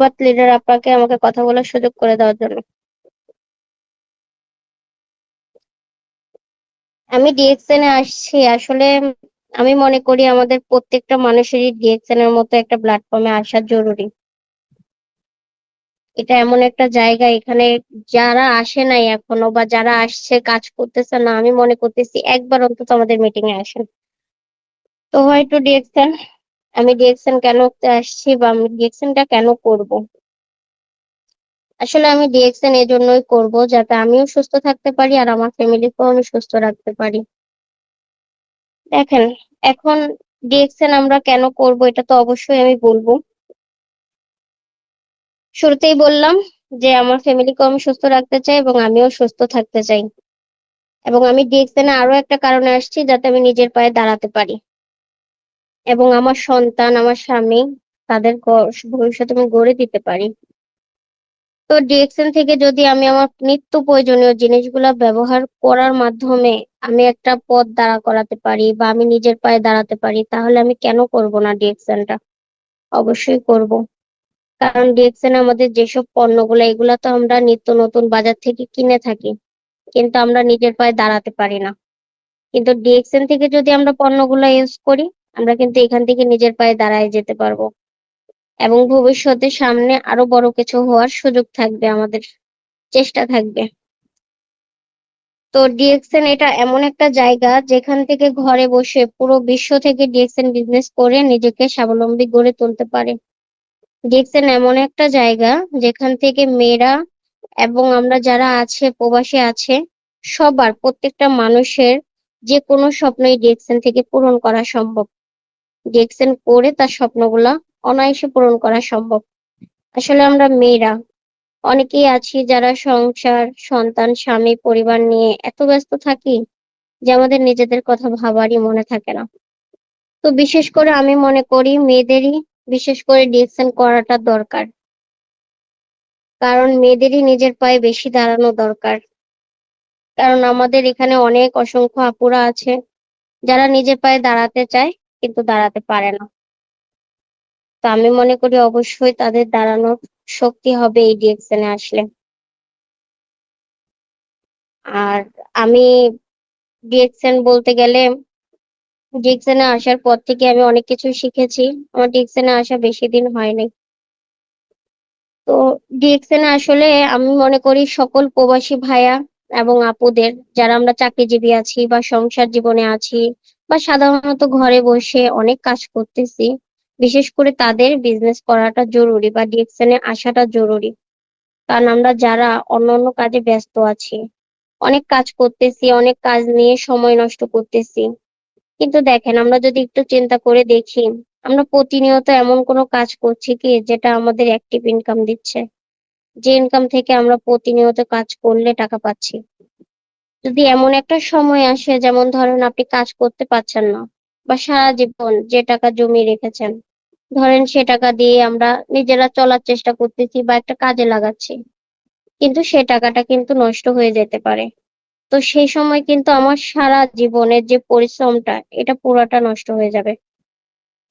ধন্যবাদ লিডার আপনাকে আমাকে কথা বলার সুযোগ করে দেওয়ার জন্য। আমি ডিএক্সএন এ আসছি। আসলে আমি মনে করি আমাদের প্রত্যেকটা মানুষেরই ডিএক্সএন এর মতো একটা প্ল্যাটফর্মে আসা জরুরি। এটা এমন একটা জায়গা, এখানে যারা আসে নাই এখনও বা যারা আসছে, কাজ করতেছে না, আমি মনে করতেছি একবার অন্তত আমাদের মিটিং এ আসেন। তো হয়তো ডিএক্সএন আমি ডিএক্সএন কেন আসছি বা আমি ডিএক্সএনটা কেন করব? আসলে আমি ডিএক্সএন এই জন্যই করব যাতে আমিও সুস্থ থাকতে পারি আর আমার ফ্যামিলিকেও আমি সুস্থ রাখতে পারি। দেখেন, এখন ডিএক্সএন আমরা কেন করব এটা তো অবশ্যই আমি বলব। শুরুতেই বললাম যে আমার ফ্যামিলিকেও আমি সুস্থ রাখতে চাই এবং আমিও সুস্থ থাকতে চাই। এবং আমি ডিএক্সএন আরও একটা কারণে আসছি যাতে আমি নিজের পায়ে দাঁড়াতে পারি। এবং আমার সন্তান, আমার স্বামী, তাদের ভবিষ্যৎ আমি গড়ে দিতে পারি। তো ডিএক্সএন থেকে যদি আমি আমার নিত্য প্রয়োজনীয় জিনিসগুলা ব্যবহার করার মাধ্যমে আমি একটা পথ দাঁড়া করাতে পারি বা আমি নিজের পায়ে দাঁড়াতে পারি, তাহলে আমি কেন করব না ডিএক্সএনটা অবশ্যই করব। কারণ ডিএক্সএন আমাদের যেসব পণ্যগুলো, এগুলা তো আমরা নিত্য নতুন বাজার থেকে কিনে থাকি, কিন্তু আমরা নিজের পায়ে দাঁড়াতে পারি না। কিন্তু ডিএক্সএন থেকে যদি আমরা পণ্যগুলো ইউজ করি আমরা কিন্তু এখান থেকে নিজের পায়ে দাঁড়ায় যেতে পারব। এবং ভবিষ্যতে সামনে আরও বড় কিছু হওয়ার সুযোগ থাকবে, আমাদের চেষ্টা থাকবে। তো ডিএক্সএন এটা এমন একটা জায়গা যেখান থেকে ঘরে বসে পুরো বিশ্ব থেকে ডিএক্সএন বিজনেস করে নিজেকে স্বাবলম্বী গড়ে তুলতে পারে। ডিএক্সএন এমন একটা জায়গা যেখান থেকে মেয়েরা এবং আমরা যারা আছে, প্রবাসী আছে, সবার প্রত্যেকটা মানুষের যে কোনো স্বপ্নই ডিএক্সএন থেকে পূরণ করা সম্ভব। ডিএক্সএন করে তার স্বপ্নগুলা অনায়াসে পূরণ করা সম্ভব। আসলে আমরা মেয়েরা, অনেকেই আছি যারা সংসার, সন্তান, স্বামী, পরিবার নিয়ে এত ব্যস্ত থাকি যে আমাদের নিজেদের কথা ভাবারই মনে থাকে না। তো বিশেষ করে আমি মনে করি মেয়েদেরই, বিশেষ করে ডিএক্সএন করাটা দরকার। কারণ মেয়েদেরই নিজের পায়ে বেশি দাঁড়ানো দরকার। কারণ আমাদের এখানে অনেক অসংখ্য আপুরা আছে, যারা নিজের পায়ে দাঁড়াতে চায় কিন্তু দাঁড়াতে পারে না। তো আমি মনে করি অবশ্যই তাদের দাঁড়ানোর শক্তি হবে এই ডিএক্সএন এ আসলে। আর আমি ডিএক্সএন বলতে গেলে, ডিএক্সএন এ আসার পর থেকে আমি অনেক কিছু শিখেছি। আমার ডিএক্সএন এ আসা বেশি দিন হয়নি। তো ডিএক্সএন এ আসলে আমি মনে করি সকল প্রবাসী ভাইয়া এবং আপুদের, যারা আমরা চাকরিজীবী আছি বা সংসার জীবনে আছি বা সাধারণত ঘরে বসে অনেক কাজ করতেছি, বিশেষ করে তাদের বিজনেস করাটা জরুরি বা ডিএক্সএন এ আসাটা জরুরি। কারণ আমরা যারা অন্য অন্য কাজে ব্যস্ত আছি, অনেক কাজ করতেছি, অনেক কাজ নিয়ে সময় নষ্ট করতেছি। কিন্তু দেখেন, আমরা যদি একটু চিন্তা করে দেখি, আমরা প্রতিনিয়ত এমন কোনো কাজ করছি কি, যেটা আমাদের অ্যাক্টিভ ইনকাম দিচ্ছে। যে ইনকাম থেকে আমরা প্রতিনিয়ত কাজ করলে টাকা পাচ্ছি। যদি এমন একটা সময় আসে, যেমন ধরেন আপনি কাজ করতে পারছেন না বা সারা জীবন যে টাকা জমিয়ে রেখেছেন, ধরেন সে টাকা দিয়ে আমরা নিজেরা চলার চেষ্টা করতেছি বা একটা কাজে লাগাচ্ছি, কিন্তু সে টাকাটা কিন্তু নষ্ট হয়ে যেতে পারে। তো সেই সময় কিন্তু আমার সারা জীবনের যে পরিশ্রমটা, এটা পুরোটা নষ্ট হয়ে যাবে।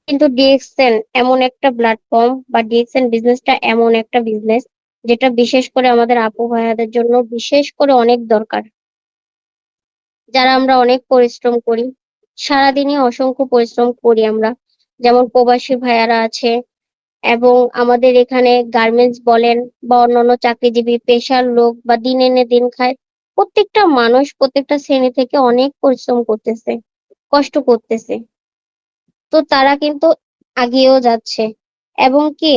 কিন্তু ডিএক্সএন এমন একটা প্ল্যাটফর্ম বা ডিএক্সএন বিজনেসটা এমন একটা বিজনেস যেটা বিশেষ করে আমাদের আপু ভাইয়াদের জন্য বিশেষ করে অনেক দরকার। যারা আমরা অনেক পরিশ্রম করি, সারাদিনই অসংখ্য পরিশ্রম করি আমরা। যেমন প্রবাসী ভাইয়ারা আছে এবং আমাদের এখানে গার্মেন্টস বলেন বা অন্যান্য চাকরিজীবী, পেশার লোক বা দিন এনে দিন খায়, প্রত্যেকটা মানুষ প্রত্যেকটা শ্রেণি থেকে অনেক পরিশ্রম করতেছে, কষ্ট করতেছে। তো তারা কিন্তু আগিয়েও যাচ্ছে। এবং কি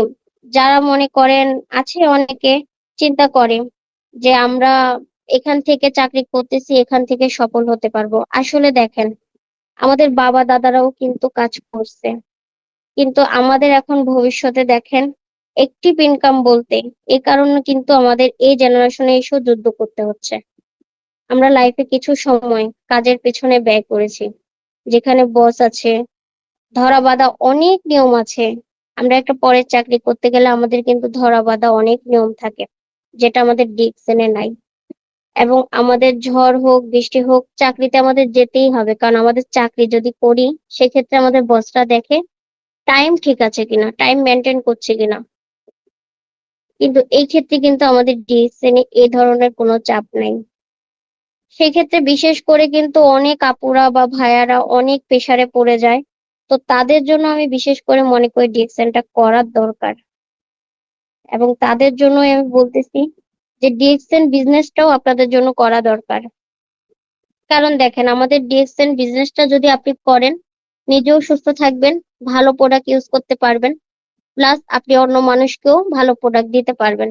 যারা মনে করেন আছে অনেকে, চিন্তা করে যে আমরা এখান থেকে চাকরি করতেছি, এখান থেকে সফল হতে পারব। আসলে দেখেন, আমাদের বাবা দাদারাও কিন্তু কাজ করছে। কিন্তু আমাদের এখন ভবিষ্যতে দেখেন একটিভ ইনকাম বলতে এ কারণে কিন্তু আমাদের এই জেনারেশনে এসেও যুদ্ধ করতে হচ্ছে। আমরা লাইফে কিছু সময় কাজের পেছনে ব্যয় করেছি। যেখানে বস আছে ধরা বাঁধা অনেক নিয়ম আছে আমরা একটা পরের চাকরি করতে গেলে আমাদের কিন্তু ধরা বাঁধা অনেক নিয়ম থাকে, যেটা আমাদের ডিকশনে নাই। এবং আমাদের ঝড় হোক, বৃষ্টি হোক, চাকরিতে আমাদের যেতেই হবে, কারণ আমাদের চাকরি যদি করি, সেক্ষেত্রে আমাদের বসরা দেখে টাইম ঠিক আছে কিনা টাইম মেনটেন করছে কিনা। কিন্তু এই ক্ষেত্রে কিন্তু আমাদের ডিএসএন এ এই ধরনের কোনো চাপ নেই। সেক্ষেত্রে বিশেষ করে কিন্তু অনেক আপুরা বা ভাইয়ারা অনেক প্রেসারে পড়ে যায়। তো তাদের জন্য আমি বিশেষ করে মনে করি ডিএক্সেনটা করার দরকার। এবং তাদের জন্য আমি বলতেছি যে ডিএক্সএন বিজনেসটাও আপনাদের জন্য করা দরকার। কারণ দেখেন, আমাদের ডিএক্সএন বিজনেসটা যদি আপনি করেন, নিজেও সুস্থ থাকবেন, ভালো প্রোডাক্ট ইউজ করতে পারবেন প্লাস আপনি অন্য মানুষকেও ভালো প্রোডাক্ট দিতে পারবেন।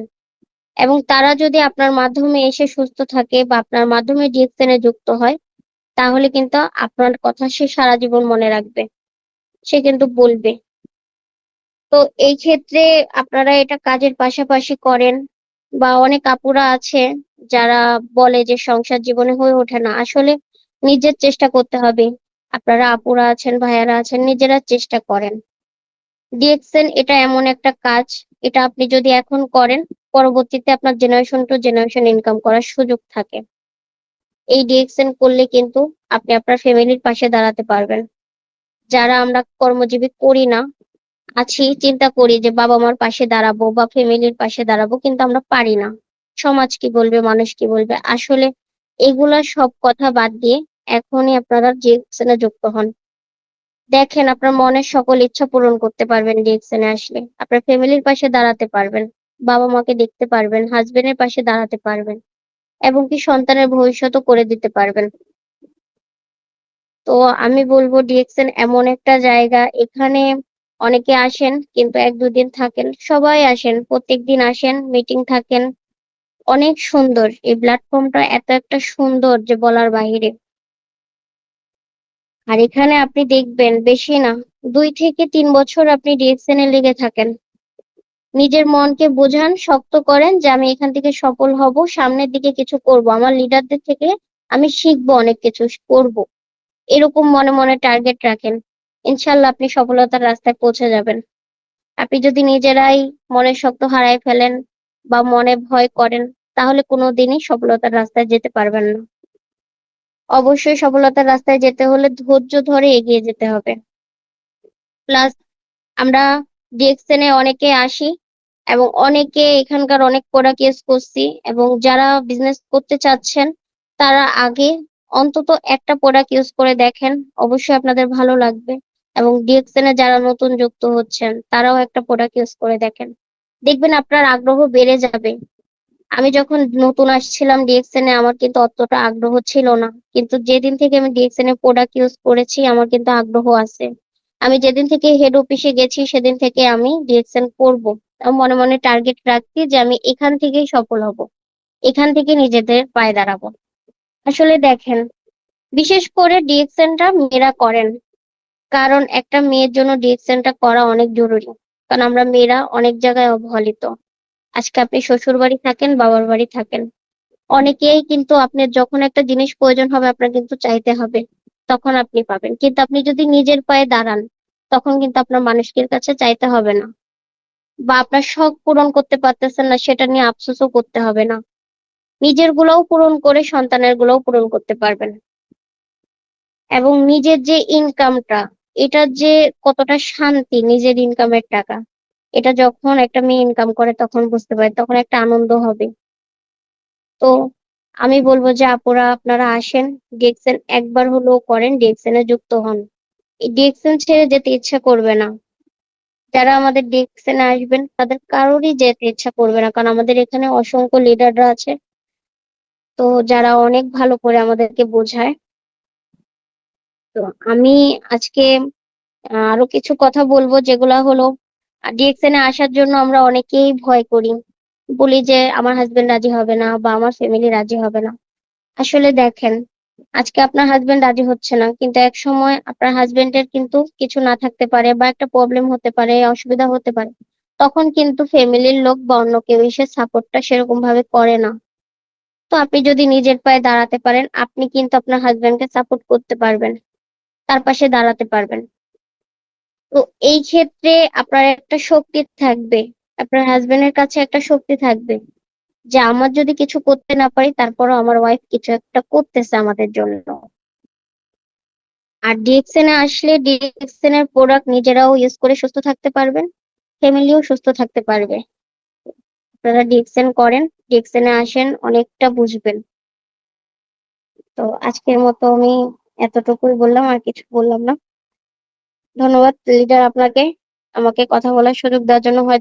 এবং তারা যদি আপনার মাধ্যমে এসে সুস্থ থাকে বা আপনার মাধ্যমে ডিএক্সএন এ যুক্ত হয়, তাহলে কিন্তু আপনার কথা সে সারা জীবন মনে রাখবে। সে কিন্তু বলবে। তো এই ক্ষেত্রে আপনারা এটা কাজের পাশাপাশি করেন বা অনেক আপুরা আছে যারা বলে যে সংসার জীবনে হয়ে ওঠে না। আসলে নিজের চেষ্টা করতে হবে। আপনারা আপুরা আছেন, ভাইয়ারা আছেন, নিজেরা চেষ্টা করেন। ডিএক্সএন এটা এমন একটা কাজ, এটা আপনি যদি এখন করেন, পরবর্তীতে আপনার জেনারেশন টু জেনারেশন ইনকাম করার সুযোগ থাকে। এই ডিএক্সএন করলে কিন্তু আপনি আপনার ফ্যামিলির পাশে দাঁড়াতে পারবেন। যারা আমরা কর্মজীবী করি না, আছি, চিন্তা করি যে বাবা মার পাশে দাঁড়াবো বা ফ্যামিলির পাশে দাঁড়াবো, কিন্তু আমরা পারি না। সমাজ কি বলবে, মানুষ কি বলবে? আসলে এগুলা সব কথা বাদ দিয়ে এখনই আপনারা ডিএক্সএনে যুক্ত হন। দেখেন, আপনার মনের সকল ইচ্ছা পূরণ করতে পারবেন ডিএক্সএনে আসলে। আপনার ফ্যামিলির পাশে দাঁড়াতে পারবেন, বাবা মাকে দেখতে পারবেন হাজবেন্ডের পাশে দাঁড়াতে পারবেন, এবং কি সন্তানের ভবিষ্যৎও করে দিতে পারবেন। তো আমি বলব ডিএক্সএন এমন একটা জায়গা, এখানে অনেকে আসেন কিন্তু এক দুদিন থাকেন, সবাই আসেন প্রত্যেকদিন আসেন মিটিং থাকেন। অনেক সুন্দর, এই প্ল্যাটফর্মটা এত একটা সুন্দর যে বলার বাহিরে। আর এখানে আপনি দেখবেন বেশি না, দুই থেকে তিন বছর আপনি ডিএক্সএন এ লেগে থাকেন। নিজের মনকে বোঝান, শক্ত করেন যে আমি এখান থেকে সফল হব, সামনের দিকে কিছু করব। আমার লিডারদের থেকে আমি শিখব অনেক কিছু, করব। এরকম মনে মনে টার্গেট রাখেন। ইনশাল্লাহ আপনি সফলতার রাস্তায় পৌঁছে যাবেন। আপনি যদি নিজেরাই মনের শক্ত হারায় ফেলেন বা মনে ভয় করেন, তাহলে কোনোদিনই সফলতার রাস্তায় যেতে পারবেন না। অবশ্যই সফলতার রাস্তায় যেতে হলে ধৈর্য ধরে এগিয়ে যেতে হবে। প্লাস আমরা ডিএক্সএন এ অনেকে আসি এবং অনেকে এখানকার অনেক প্রোডাক্ট ইউজ করছি এবং যারা বিজনেস করতে চাচ্ছেন, তারা আগে অন্তত একটা প্রোডাক্ট ইউজ করে দেখেন, অবশ্যই আপনাদের ভালো লাগবে। এবং ডিএক্সএন এ যারা নতুন যুক্ত হচ্ছেন, তারাও একটা প্রোডাক্ট ইউজ করে দেখেন। দেখবেন আপনার আগ্রহ বেড়ে যাবে। আমি যখন নতুন আসছিলাম ডিএক্সএন এ, আমার কিন্তু অতটা আগ্রহ ছিল না। কিন্তু যেদিন থেকে আমি ডিএক্সএন এর প্রোডাক্ট ইউজ করেছি, আমার কিন্তু আগ্রহ আছে। আমি যেদিন থেকে হেড অফিসে গেছি, সেদিন থেকে আমি ডিএক্সএন করব। মনে মনে টার্গেট রাখছি যে আমি এখান থেকেই সফল হব। এখান থেকে নিজেদের পায়ে দাঁড়াবো। আসলে দেখেন, বিশেষ করে ডিএক্সএনটা মেয়েরা করেন, কারণ একটা মেয়ের জন্য ডিএক্সএনটা করা অনেক জরুরি, কারণ আমরা মেয়েরা অনেক জায়গায় অবহেলিত। আজকে আপনি শ্বশুর বাড়ি থাকেন, বাবার বাড়ি থাকেন, অনেকেই কিন্তু আপনার যখন একটা জিনিস প্রয়োজন হবে আপনার কিন্তু চাইতে হবে, তখন আপনি পাবেন। কিন্তু আপনি যদি নিজের পায়ে দাঁড়ান, তখন কিন্তু আপনার মানুষের কাছে চাইতে হবে না বা আপনার শখ পূরণ করতে পারতেছেন না, সেটা নিয়ে আফসোসও করতে হবে না। নিজের গুলাও পূরণ করে সন্তানের গুলাও পূরণ করতে পারবেন। এবং নিজের যে ইনকামটা এটা যে কতটা শান্তি নিজের ইনকামের টাকা, এটা যখন একটা মেয়ে ইনকাম করে তখন বুঝতে পারে, তখন একটা আনন্দ হবে। তো আমি বলব যে আপুরা, আপনারা আসেন ডিএক্সএন একবার হলেও করেন ডিএক্সএন এ যুক্ত হন। ডিএক্সএন ছেড়ে যেতে ইচ্ছা করবে না। যারা আমাদের ডিএক্সএন এ আসবেন, তাদের কারোরই যেতে ইচ্ছা করবে না, কারণ আমাদের এখানে অসংখ্য লিডাররা আছে। তো যারা অনেক ভালো করে আমাদেরকে বোঝায়। তো আমি আজকে আরও কিছু কথা বলব যেগুলা হলো, ডিএক্সএন এ আসার জন্য আমরা অনেকেই ভয় করি। বলি যে আমার হাজবেন্ড রাজি হবে না বা আমার ফ্যামিলি রাজি হবে না। আসলে দেখেন, আজকে আপনার হাজবেন্ড রাজি হচ্ছে না, কিন্তু এক সময় আপনার হাজবেন্ডের কিন্তু কিছু না থাকতে পারে বা একটা প্রবলেম হতে পারে, অসুবিধা হতে পারে। তখন কিন্তু ফ্যামিলির লোক বা অন্য কেউ এসে সাপোর্টটা সেরকম ভাবে করে না। তো আপনি যদি নিজের পায়ে দাঁড়াতে পারেন, আপনি কিন্তু আপনার হাজবেন্ডকে সাপোর্ট করতে পারবেন। তার পাশে দাঁড়াতে পারবেন। তো এই ক্ষেত্রে আপনার একটা শক্তি থাকবে। আপনার হাজবেন্ডের কাছে একটা শক্তি থাকবে যে, আমার যদি কিছু করতে না পারি, তারপরও আমার ওয়াইফ কিছু একটা করতেছে আমাদের জন্য। আর ডিএক্সএন এ আসলে ডিএক্সএন এর প্রোডাক্ট নিজেরাও ইউজ করে সুস্থ থাকতে পারবেন। ফ্যামিলিও সুস্থ থাকতে পারবে। আপনারা ডিএক্সএন করেন। এ আসেন, অনেকটা বুঝবেন। তো আজকের মতো আমি এতটুকুই বললাম, আর কিছু বললাম না। ধন্যবাদ, লিডার আপনাকে। আমাকে কথা বলার সুযোগ দেওয়ার জন্য হয়তো